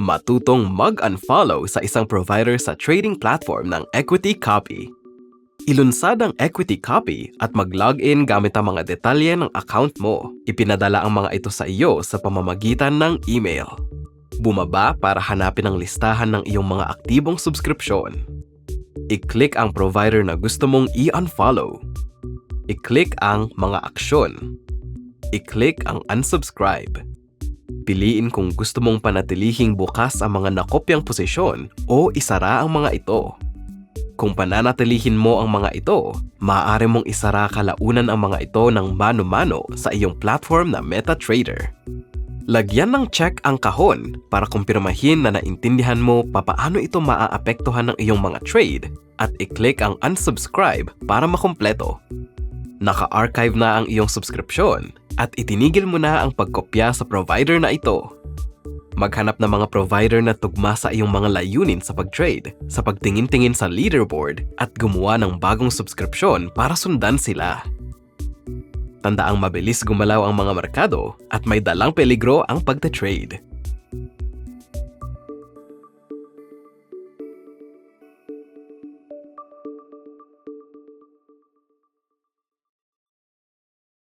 Matutong mag-unfollow sa isang provider sa trading platform ng Equity Copy. Ilunsad ang Equity Copy at mag-login gamit ang mga detalye ng account mo. Ipinadala ang mga ito sa iyo sa pamamagitan ng email. Bumaba para hanapin ang listahan ng iyong mga aktibong subskripsyon. I-click ang provider na gusto mong i-unfollow. I-click ang mga aksyon. I-click ang unsubscribe. Piliin kung gusto mong panatilihing bukas ang mga nakopyang posisyon o isara ang mga ito. Kung pananatilihin mo ang mga ito, maaari mong isara kalaunan ang mga ito ng mano-mano sa iyong platform na MetaTrader. Lagyan ng check ang kahon para kumpirmahin na naintindihan mo papaano ito maaapektuhan ng iyong mga trade at i-click ang unsubscribe para makumpleto. Naka-archive na ang iyong subscription at itinigil mo na ang pagkopya sa provider na ito. Maghanap ng mga provider na tugma sa iyong mga layunin sa pag-trade, sa pagtingin-tingin sa leaderboard at gumawa ng bagong subskripsyon para sundan sila. Tandaang mabilis gumalaw ang mga merkado at may dalang peligro ang pagte-trade.